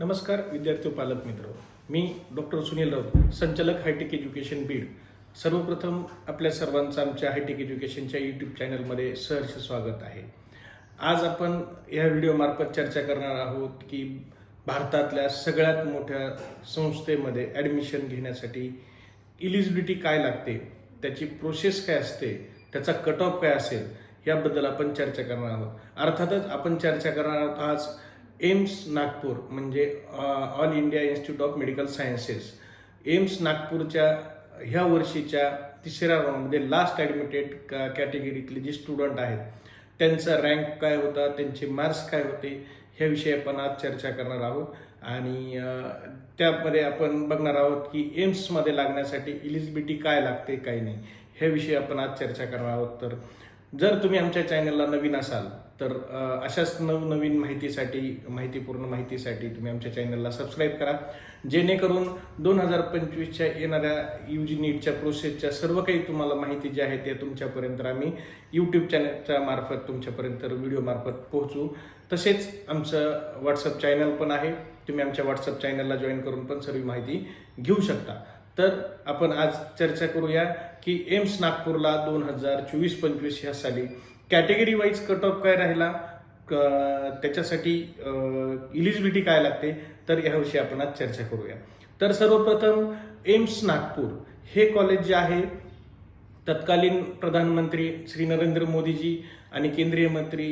नमस्कार विद्यार्थी पालक मित्र. मी डॉक्टर सुनील राऊत संचालक हायटेक एज्युकेशन बीड. सर्वप्रथम आपल्या सर्वांचं आमच्या हायटेक एज्युकेशनच्या यूट्यूब चॅनलमध्ये सहर्ष स्वागत आहे. आज आपण या व्हिडिओमार्फत चर्चा करणार आहोत की भारतातल्या सगळ्यात मोठ्या संस्थेमध्ये ॲडमिशन घेण्यासाठी इलिजिबिलिटी काय लागते त्याची प्रोसेस काय असते त्याचा कट ऑफ काय असेल याबद्दल आपण चर्चा करणार आहोत. अर्थातच आपण चर्चा करणार आहोत आज एम्स नागपूर म्हणजे all India institute of medical sciences AIIMS नागपूरच्या ह्या वर्षीच्या तिसऱ्या राऊंडमध्ये लास्ट ॲडमिटेड कॅटेगरीतले जे स्टुडंट आहेत त्यांचा रँक काय होता त्यांचे मार्क्स काय होते ह्याविषयी आपण आज चर्चा करणार आहोत. आणि त्यामध्ये आपण बघणार आहोत की एम्समध्ये लागण्यासाठी इलिजिबिलिटी काय लागते काय नाही ह्याविषयी आपण आज चर्चा करणार आहोत. तर जर तुम्ही आमच्या चॅनलला नवीन असाल तर अशाच नवनवीन माहितीसाठी माहितीपूर्ण माहितीसाठी तुम्ही आमच्या चॅनलला सबस्क्राईब करा. जेणेकरून दोन हजार पंचवीसच्या येणाऱ्या यू जी नीटच्या प्रोसेसच्या सर्व काही तुम्हाला माहिती जी आहे ते तुमच्यापर्यंत आम्ही यूट्यूब चॅनलच्या मार्फत तुमच्यापर्यंत व्हिडिओमार्फत पोहोचू. तसेच आमचं व्हॉट्सअप चॅनल पण आहे. तुम्ही आमच्या व्हॉट्सअप चॅनलला जॉईन करून पण सर्व माहिती घेऊ शकता. तर आपण आज चर्चा करूया की एम्स नागपूरला दोन हजार चोवीस पंचवीस ह्या साली कॅटेगरी वाईज कट ऑफ काय राहिला क- त्याच्यासाठी इलिजिबिलिटी काय लागते तर याविषयी आपण आज चर्चा करूया. तर सर्वप्रथम एम्स नागपूर हे कॉलेज जे आहे तत्कालीन प्रधानमंत्री श्री नरेंद्र मोदीजी आणि केंद्रीय मंत्री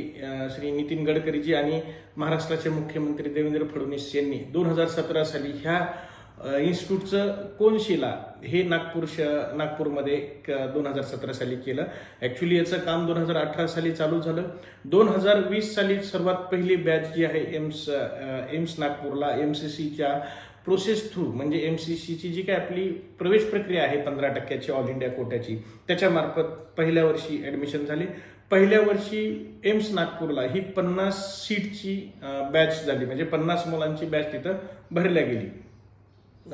श्री नितीन गडकरीजी आणि महाराष्ट्राचे मुख्यमंत्री देवेंद्र फडणवीस यांनी दोन हजार सतरा साली ह्या इन्स्टिट्यूटचं कोनशिला हे नागपूर श नागपूरमध्ये दोन हजार सतरा साली केलं. ॲक्च्युली याचं काम दोन हजार अठरा साली चालू झालं. दोन हजार वीस साली सर्वात पहिली बॅच जी आहे एम्स एम्स नागपूरला एम सी सीच्या प्रोसेस थ्रू म्हणजे एम सी सीची जी काय आपली प्रवेश प्रक्रिया आहे पंधरा टक्क्याची ऑल इंडिया कोट्याची त्याच्यामार्फत पहिल्या वर्षी ॲडमिशन झाली. पहिल्या वर्षी एम्स नागपूरला ही पन्नास सीटची बॅच झाली. म्हणजे पन्नास मुलांची बॅच तिथं भरल्या गेली.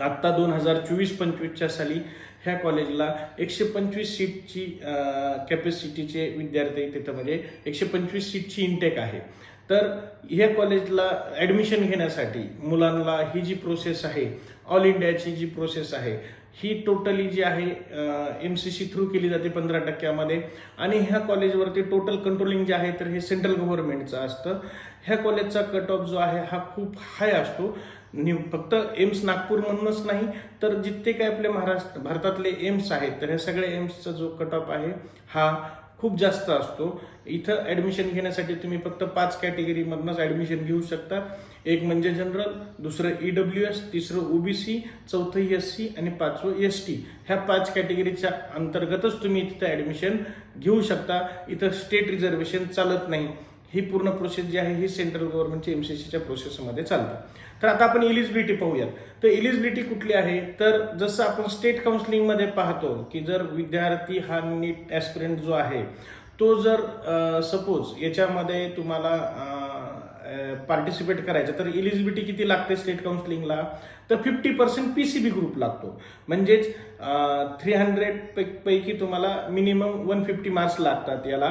आत्ता दोन हजार चोवीस पंचवीसच्या साली ह्या कॉलेजला एकशे पंचवीस सीटची कॅपॅसिटीचे विद्यार्थी तिथं म्हणजे एकशे पंचवीस सीटची इनटेक आहे. तर ह्या कॉलेजला ॲडमिशन घेण्यासाठी मुलांना ही जी प्रोसेस आहे ऑल इंडियाची जी प्रोसेस आहे ही टोटली जी आहे एम सी सी थ्रू केली जाते पंधरा टक्क्यामध्ये. आणि ह्या कॉलेजवरती टोटल कंट्रोलिंग जे आहे तर हे सेंट्रल गव्हर्नमेंटचं असतं. ह्या कॉलेजचा कट ऑफ जो आहे हा खूप हाय असतो. नि- फक्त एम्स नागपूर म्हणूनच नाही तर जितके काय आपले महाराष्ट्र भारतातले एम्स आहेत तर ह्या सगळ्या एम्सचा जो कट ऑफ आहे हा खूप जास्त असतो. इथं ॲडमिशन घेण्यासाठी तुम्ही फक्त पाच कॅटेगरीमधनंच ॲडमिशन घेऊ शकता. एक म्हणजे जनरल दुसरं ई डब्ल्यू एस तिसरं ओबीसी चौथं एस सी आणि पाचवं एस टी ह्या पाच कॅटेगरीच्या अंतर्गतच तुम्ही तिथं ॲडमिशन घेऊ शकता. इथं स्टेट रिझर्वेशन चालत नाही. ही पूर्ण प्रोसेस जी आहे ही सेंट्रल गव्हर्नमेंटची एम सी सीच्या प्रोसेसमध्ये चालते. तर आता आपण इलिजिबिलिटी पाहूयात. तर इलिजिबिलिटी कुठली आहे? तर जसं आपण स्टेट काउन्सिलिंगमध्ये पाहतो की जर विद्यार्थी हा नीट ॲस्पिरंट जो आहे तो जर सपोज याच्यामध्ये तुम्हाला पार्टिसिपेट करायचं तर इलिजिबिलिटी किती लागते स्टेट काउन्सिलिंगला तर fifty percent P C B group लागतो. म्हणजेच थ्री हंड्रेड पैकी तुम्हाला मिनिमम वन फिफ्टी मार्क्स लागतात याला.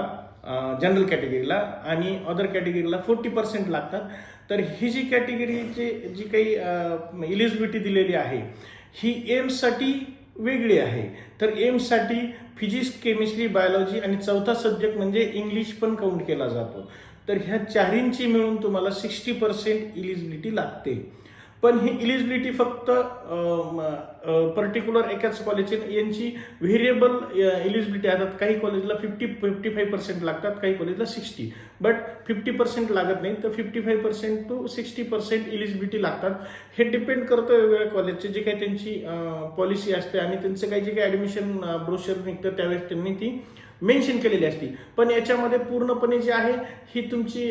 जनरल कॅटेगरीला आणि अदर कॅटेगरीला फोर्टी पर्सेंट लागतात. तर ही जी कॅटेगरीची जी काही इलिजिबिलिटी दिलेली आहे ही एम्ससाठी वेगळी आहे. तर एम्ससाठी फिजिक्स केमिस्ट्री बायोलॉजी आणि चौथा सब्जेक्ट म्हणजे इंग्लिश पण काउंट केला जातो. तर ह्या चारींची मिळून तुम्हाला सिक्स्टी पर्सेंट इलिजिबिलिटी लागते. पण ही इलिजिबिलिटी फक्त पर्टिक्युलर एकाच कॉलेजची यांची व्हेरिएबल इलिजिबिलिटी असतात काही कॉलेजला फिफ्टी फिफ्टी फाईव्ह पर्सेंट लागतात काही कॉलेजला सिक्स्टी बट फिफ्टी पर्सेंट लागत नाही तर fifty five percent to sixty percent eligibility लागतात. हे डिपेंड करतं वेगवेगळ्या कॉलेजचे जे काही त्यांची पॉलिसी असते आणि त्यांचं काही जे काही ॲडमिशन ब्रोशर निघतं त्यावेळेस त्यांनी ती मेन्शन केलेली असते. पण याच्यामध्ये पूर्णपणे जी आहे ही तुमची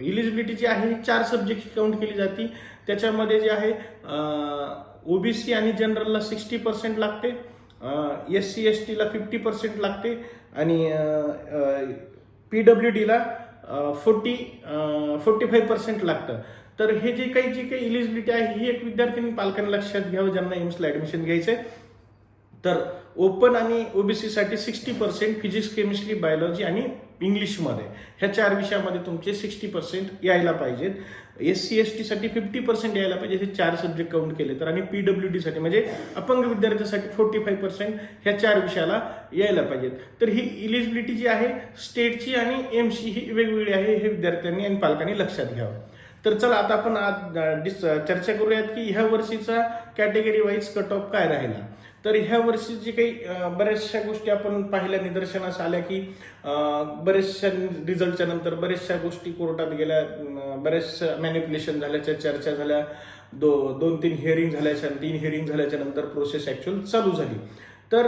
इलिजिबिलिटी जी आहे ही चार सब्जेक्टची काउंट केली जाते. त्याच्यामध्ये जे आहे ओबीसी आणि जनरलला सिक्स्टी पर्सेंट लागते एस सी एस टीला फिफ्टी पर्सेंट लागते आणि पी डब्ल्यू डीला फोर्टी फोर्टी फाईव्ह पर्सेंट लागतं. तर हे जे काही जी काही इलिजिबिलिटी आहे ही एक विद्यार्थ्यांनी पालकांनी लक्षात घ्यावं ज्यांना एम्सला ॲडमिशन घ्यायचं आहे तर ओपन आणि ओबीसीसाठी sixty percent physics chemistry biology आणि इंग्लिशमध्ये. ह्या चार विषयामध्ये तुमचे सिक्स्टी पर्सेंट यायला पाहिजेत. एस सी एस टीसाठी फिफ्टी पर्सेंट यायला पाहिजे हे चार सब्जेक्ट काउंट केले तर. आणि पी डब्ल्यू डीसाठी म्हणजे अपंग विद्यार्थ्यासाठी फोर्टी फाईव्ह पर्सेंट ह्या चार विषयाला यायला पाहिजेत. तर ही इलिजिबिलिटी जी आहे स्टेटची आणि एम सी ही वेगवेगळी आहे हे विद्यार्थ्यांनी आणि पालकांनी लक्षात घ्यावं. तर चला आता आपण आज डिस चर्चा करूयात की ह्या वर्षीचा कॅटेगरी वाईज कट ऑफ काय राहिला? तर ह्या वर्षी जी काही बऱ्याचशा गोष्टी आपण पाहिल्या निदर्शनास आल्या की बऱ्याचशा रिझल्टच्या नंतर बऱ्याचशा गोष्टी कोर्टात गेल्या बऱ्याचशा मॅनिप्युलेशन झाल्याच्या चर्चा झाल्या दो दोन तीन हिअरिंग झाल्याच्या तीन हिअरिंग झाल्याच्यानंतर प्रोसेस ॲक्च्युअल चालू झाली. तर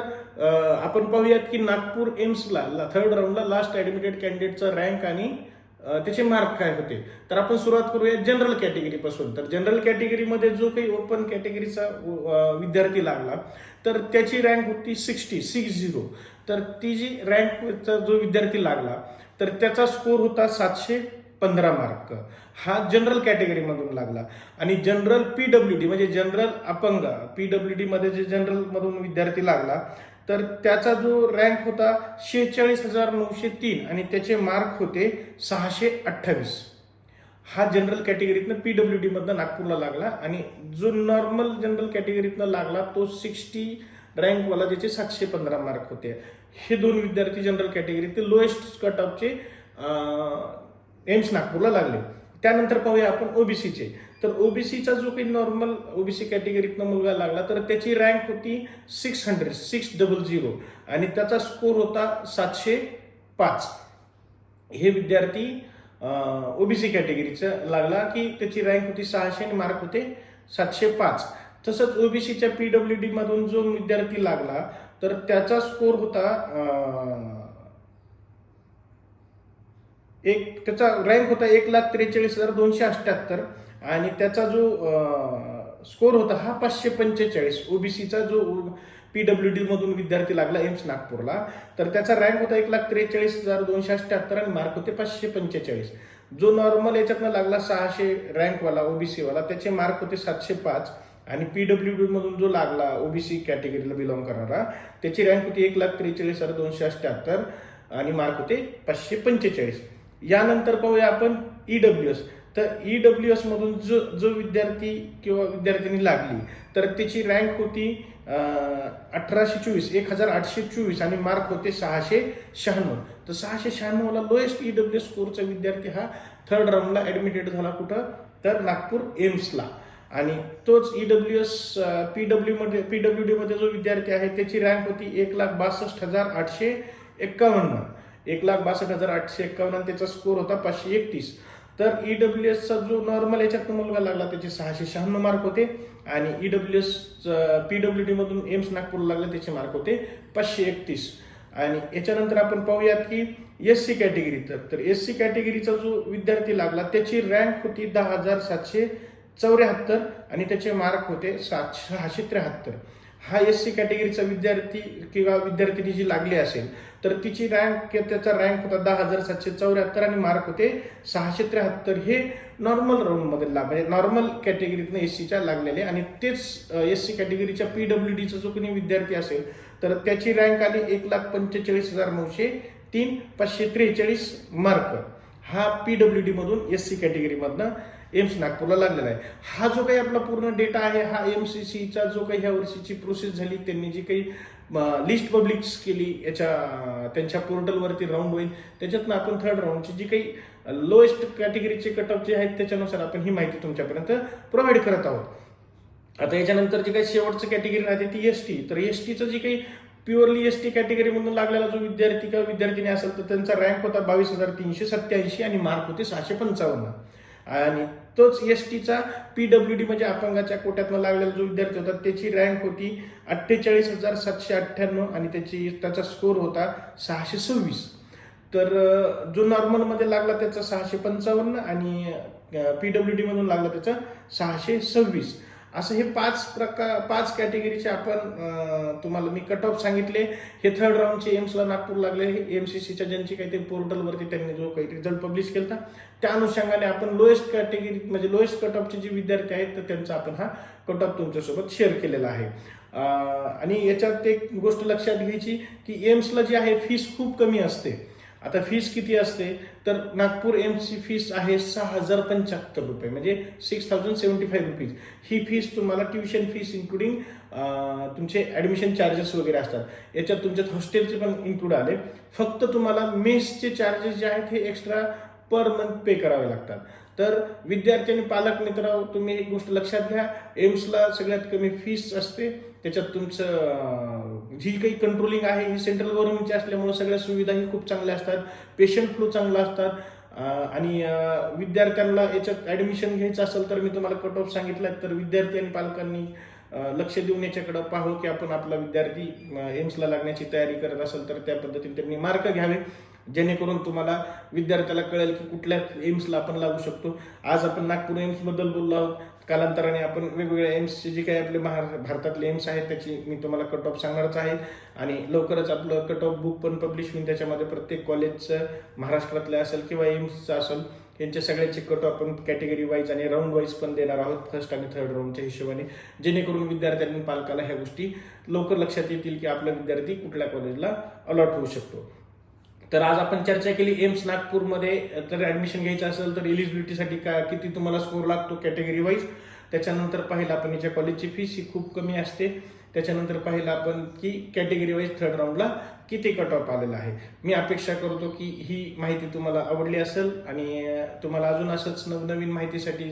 आपण पाहूयात की नागपूर एम्सला थर्ड राऊंडला लास्ट ॲडमिटेड कॅन्डिडेटचा रँक आणि त्याचे मार्क काय होते? तर आपण सुरुवात करूया जनरल कॅटेगरीपासून तर जनरल कॅटेगरीमध्ये जो काही ओपन कॅटेगरीचा विद्यार्थी लागला तर त्याची रँक होती सिक्स्टी सिक्स झिरो तर ती जी रँकचा जो विद्यार्थी लागला तर त्याचा स्कोर होता सातशे पंधरा मार्क हा जनरल कॅटेगरीमधून लागला. आणि जनरल पी डब्ल्यू डी म्हणजे जनरल अपंग पी डब्ल्यू डीमध्ये जे जनरलमधून विद्यार्थी लागला तर त्याचा जो रँक होता शेहेचाळीस हजार नऊशे तीन आणि त्याचे मार्क होते सहाशे अठ्ठावीस. हा जनरल कॅटेगरीतनं पी डब्ल्यू डीमधनं नागपूरला लागला आणि जो नॉर्मल जनरल कॅटेगरीतनं लागला तो सिक्स्टी रँकवाला ज्याचे सातशे पंधरा मार्क होते. हे दोन विद्यार्थी जनरल कॅटेगरीत लोएस्ट कट ऑफचे एम्स नागपूरला लागले. त्यानंतर पाहूया आपण ओबीसीचे तर ओबीसीचा जो काही नॉर्मल ओबीसी कॅटेगरीतनं मुलगा लागला तर त्याची रँक होती six hundred six double zero आणि त्याचा स्कोर होता सातशे पाच. हे विद्यार्थी ओबीसी कॅटेगरीचा लागला की त्याची रँक होती सहाशे आणि मार्क होते सातशे पाच. तसंच ओबीसीच्या पी डब्ल्यू डी मधून जो विद्यार्थी लागला तर त्याचा स्कोर होता एक त्याचा रँक होता एक लाख त्रेचाळीस हजार दोनशे अठ्ठ्याहत्तर आणि त्याचा जो स्कोर होता हा पाचशे पंचेचाळीस. ओबीसीचा जो पी डब्ल्यू डीमधून विद्यार्थी लागला एम्स नागपूरला तर त्याचा रँक होता एक लाख त्रेचाळीस हजार दोनशे अठ्ठ्याहत्तर आणि मार्क होते पाचशे पंचेचाळीस. जो नॉर्मल याच्यातनं लागला सहाशे रँकवाला ओबीसीवाला त्याचे मार्क होते सातशे पाच आणि पी डब्ल्यू डीमधून जो लागला ओबीसी कॅटेगरीला बिलॉंग करणारा त्याची रँक होती एक लाख त्रेचाळीस हजार दोनशे अठ्ठ्याहत्तर आणि मार्क होते पाचशे पंचेचाळीस. यानंतर पाहूया आपण ई डब्ल्यू एस तर ई डब्ल्यू एसमधून जो जो विद्यार्थी किंवा विद्यार्थिनी लागली तर त्याची रँक होती अठराशे चोवीस एक हजार आठशे चोवीस आणि मार्क होते सहाशे शहाण्णव. तर सहाशे शहाण्णवला लोएस्ट ईडब्ल्यू एस स्कोरचा विद्यार्थी हा थर्ड राऊंडला ॲडमिटेड झाला कुठं? तर नागपूर एम्सला आणि तोच ई डब्ल्यू एस पी डब्ल्यूमध्ये पी डब्ल्यू डीमध्ये जो विद्यार्थी आहे त्याची रँक होती एक लाख बासष्ट हजार आठशे एक्कावन्न एक लाख बासष्ट हजार आठशे एक्कावन्न त्याचा स्कोर होता पाचशे एकतीस. तर ई डब्ल्यू एसचा जो नॉर्मल याच्यात मुलगा लागला त्याचे सहाशे शहाण्णव मार्क होते. आणि E W S P W डीमधून AIIMS नागपूरला लागले त्याचे मार्क होते पाचशे एकतीस. आणि याच्यानंतर आपण पाहूयात की एस सी कॅटेगरी तर तर एस सी कॅटेगरीचा जो विद्यार्थी लागला त्याची रँक होती दहा हजार सातशे चौऱ्याहत्तर आणि त्याचे मार्क होते सात सहाशे त्र्याहत्तर. हा एस सी कॅटेगरीचा विद्यार्थी किंवा विद्यार्थिनी जी लागली असेल तर तिची रँक त्याचा रँक होता दहा हजार सातशे चौऱ्याहत्तर आणि मार्क होते सहाशे त्र्याहत्तर हे नॉर्मल राऊंडमध्ये लाभ म्हणजे नॉर्मल कॅटेगरीतनं एस सीच्या लागलेले. आणि तेच एस सी कॅटेगरीच्या पी डब्ल्यू डीचा जो कोणी विद्यार्थी असेल तर त्याची रँक आली एक लाख पंचेचाळीस हजार नऊशे तीन पाचशे त्रेचाळीस मार्क हा पी डब्ल्यू डीमधून एस सी कॅटेगरीमधनं एम्स नागपूरला लागलेला आहे. हा जो काही आपला पूर्ण डेटा आहे हा एम सी सीचा जो काही ह्या वर्षीची प्रोसेस झाली त्यांनी जी काही लिस्ट पब्लिक्स केली याच्या त्यांच्या पोर्टलवरती राऊंड होईल. त्याच्यातनं आपण थर्ड राऊंडची जी काही लोएस्ट कॅटेगरीचे कट ऑफ जे आहेत त्याच्यानुसार आपण ही माहिती तुमच्यापर्यंत प्रोव्हाइड करत आहोत. आता याच्यानंतर जी काही शेवटचं कॅटेगरी राहते ती एस टी तर एस टीचं जी काही प्युअरली एस टी कॅटेगरीमधून लागलेला जो विद्यार्थी किंवा विद्यार्थिनी असेल तर त्यांचा रँक होता बावीस हजार तीनशे सत्याऐंशी आणि मार्क होते सहाशे पंचावन्न. आणि तोच एस टीचा पी डब्ल्यू डी म्हणजे अपंगाच्या कोट्यातनं लागलेला जो विद्यार्थी होता त्याची रँक होती अठ्ठेचाळीस हजार सातशे अठ्ठ्याण्णव आणि त्याची त्याचा स्कोर होता सहाशे सव्वीस. तर जो नॉर्मलमध्ये लागला त्याचा सहाशे पंचावन्न आणि पी डब्ल्यू डीमधून लागला त्याचा सहाशे सव्वीस. असं हे पाच प्रकार पाच कॅटेगरीचे आपण तुम्हाला मी कट ऑफ सांगितले. हे थर्ड राऊंडचे एम्सला नागपूर लागले. हे एम सी सीच्या ज्यांची काहीतरी पोर्टलवरती त्यांनी जो काही रिझल्ट पब्लिश केला त्या अनुषंगाने आपण लोएस्ट कॅटेगरी म्हणजे लोएस्ट कट ऑफचे जे विद्यार्थी आहेत तर त्यांचा आपण हा कट ऑफ तुमच्यासोबत शेअर केलेला आहे. आणि याच्यात एक गोष्ट लक्षात घ्यायची की एम्सला जी आहे फीस खूप कमी असते. आता फीस किती असते? तर नागपूर एम्सची फीस आहे सहा हजार पंच्याहत्तर रुपये म्हणजे six thousand seventy five rupees ही फीस तुम्हाला ट्युशन फीस इन्क्लुडिंग तुमचे ॲडमिशन चार्जेस वगैरे असतात. याच्यात तुमच्यात हॉस्टेलचे पण इन्क्लूड आले. फक्त तुम्हाला मेसचे चार्जेस जे आहेत हे एक्स्ट्रा पर मंथ पे करावे लागतात. तर विद्यार्थी आणि पालक मित्र तुम्ही एक गोष्ट लक्षात घ्या. एम्सला सगळ्यात कमी फीस असते. त्याच्यात तुमचं जी काही कंट्रोलिंग आहे ही सेंट्रल गव्हर्नमेंटची असल्यामुळे सगळ्या सुविधाही खूप चांगल्या असतात. पेशंट फ्लो चांगला असतात. आणि विद्यार्थ्यांना याच्यात ॲडमिशन घ्यायचं असेल तर मी तुम्हाला कट ऑफ सांगितलं तर विद्यार्थी आणि पालकांनी लक्ष देऊन याच्याकडं पाहू की आपण आपला विद्यार्थी एम्सला लागण्याची तयारी करत असेल तर त्या पद्धतीने त्यांनी मार्क घ्यावे. जेणेकरून तुम्हाला विद्यार्थ्याला कळेल की कुठल्या एम्सला आपण लागू शकतो. आज आपण नागपूर एम्सबद्दल बोललो आहोत. कालांतराने आपण वेगवेगळ्या एम्सचे जे काही आपले महा भारतातले एम्स आहेत त्याची मी तुम्हाला कट ऑफ सांगणारच आहे. आणि लवकरच आपलं कट ऑफ बुक पण पब्लिश होईल. त्याच्यामध्ये प्रत्येक कॉलेजचं महाराष्ट्रातलं असेल किंवा एम्सचं असेल यांच्या सगळ्याचे कट आपण कॅटेगरी वाईज आणि राऊंड वाईज पण देणार आहोत फर्स्ट आणि थर्ड राऊंडच्या हिशोबाने. जेणेकरून विद्यार्थ्यांनी पालकाला ह्या गोष्टी लवकर लक्षात येतील की आपला विद्यार्थी कुठल्या कॉलेजला अलॉट होऊ शकतो. तर आज आपण चर्चा केली एम्स नागपूरमध्ये तर ऍडमिशन घ्यायचं असेल तर एलिजिबिलिटीसाठी काय किती तुम्हाला स्कोर लागतो कॅटेगरी वाईज त्याच्यानंतर पाहिलं आपण याच्या कॉलेजची फीस ही खूप कमी असते. त्याच्यानंतर पाहिलं आपण की कॅटेगरी वाईज थर्ड राऊंडला किती कट ऑफ आलेला आहे. मी अपेक्षा करतो की ही माहिती तुम्हाला आवडली असेल आणि तुम्हाला अजून असंच नवनवीन माहितीसाठी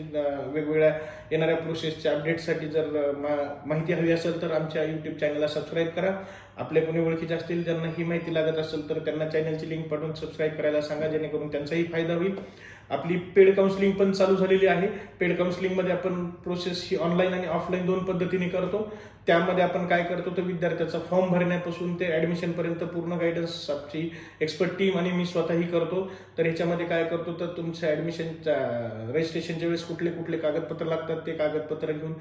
वेगवेगळ्या येणाऱ्या प्रोसेसच्या अपडेटसाठी जर मा- माहिती हवी असेल तर आमच्या यूट्यूब चॅनलला सबस्क्राईब करा. आपल्या कोणी ओळखीचे असतील ज्यांना ही माहिती लागत असेल तर त्यांना चॅनलची लिंक पाठवून सबस्क्राईब करायला सांगा जेणेकरून त्यांचाही फायदा होईल. आपली पेड काउन्सिलिंग पण चालू झालेली आहे. पेड काउन्सिलिंगमध्ये आपण प्रोसेस ही ऑनलाईन आणि ऑफलाईन दोन पद्धतीने करतो. त्यामध्ये आपण काय करतो तर विद्यार्थ्याचा फॉर्म भरण्यापासून ते ॲडमिशनपर्यंत पूर्ण गायडन्स आमची एक्सपर्ट टीम आणि मी स्वतःही करतो. तर ह्याच्यामध्ये काय करतो तर तुमच्या ॲडमिशनच्या रजिस्ट्रेशनच्या वेळेस कुठले कुठले कागदपत्र लागतात ते कागदपत्र घेऊन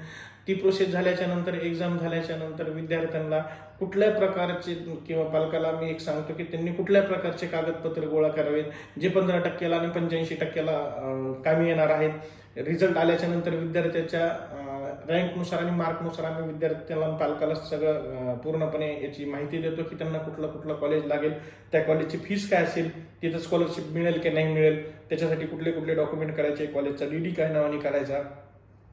ती प्रोसेस झाल्याच्यानंतर एक्झाम झाल्याच्यानंतर विद्यार्थ्यांना कुठल्या प्रकारचे किंवा पालकाला मी एक सांगतो की त्यांनी कुठल्या प्रकारचे कागदपत्र गोळा करावेत जे पंधरा टक्क्याला आणि पंच्याऐंशी टक्क्याला कामी येणार आहेत. रिझल्ट आल्याच्यानंतर विद्यार्थ्याच्या रँकनुसार आणि मार्कनुसार आम्ही विद्यार्थ्यांना पालकाला सगळं पूर्णपणे याची माहिती देतो की त्यांना कुठलं कुठलं कॉलेज लागेल त्या कॉलेजची फीस काय असेल तिथं स्कॉलरशिप मिळेल की नाही मिळेल त्याच्यासाठी कुठले कुठले डॉक्युमेंट करायचे कॉलेजचा डी डी काय नावाने करायचा.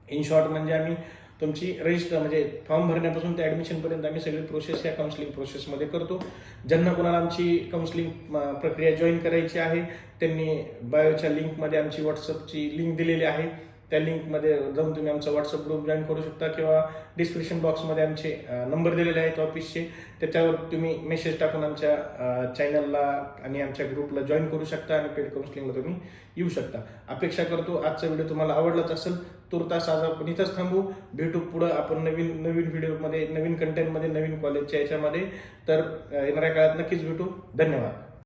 इन शॉर्ट म्हणजे आम्ही तुमची रजिस्टर म्हणजे फॉर्म भरण्यापासून ते ॲडमिशनपर्यंत आम्ही सगळी प्रोसेस या काउन्सिलिंग प्रोसेसमध्ये करतो. ज्यांना कोणाला आमची काउन्सिलिंग प्रक्रिया जॉईन करायची आहे त्यांनी बायोच्या लिंकमध्ये आमची व्हॉट्सअपची लिंक दिलेली आहे. त्या लिंकमध्ये जाऊन तुम्ही आमचा व्हॉट्सअप ग्रुप जॉईन करू शकता किंवा डिस्क्रिप्शन बॉक्समध्ये आमचे नंबर दिलेले आहेत ऑफिसचे त्याच्यावर तुम्ही मेसेज टाकून आमच्या चॅनलला आणि आमच्या ग्रुपला जॉईन करू शकता आणि पेड काउन्सिलिंगला तुम्ही येऊ शकता. अपेक्षा करतो आजचा व्हिडिओ तुम्हाला आवडलाच असेल तुर्तास आज आपण इथंच थांबू. भेटू पुढं आपण नवीन नवीन व्हिडिओमध्ये नवीन कंटेंटमध्ये नवीन कॉलेजच्या याच्यामध्ये. तर येणाऱ्या काळात नक्कीच भेटू. धन्यवाद.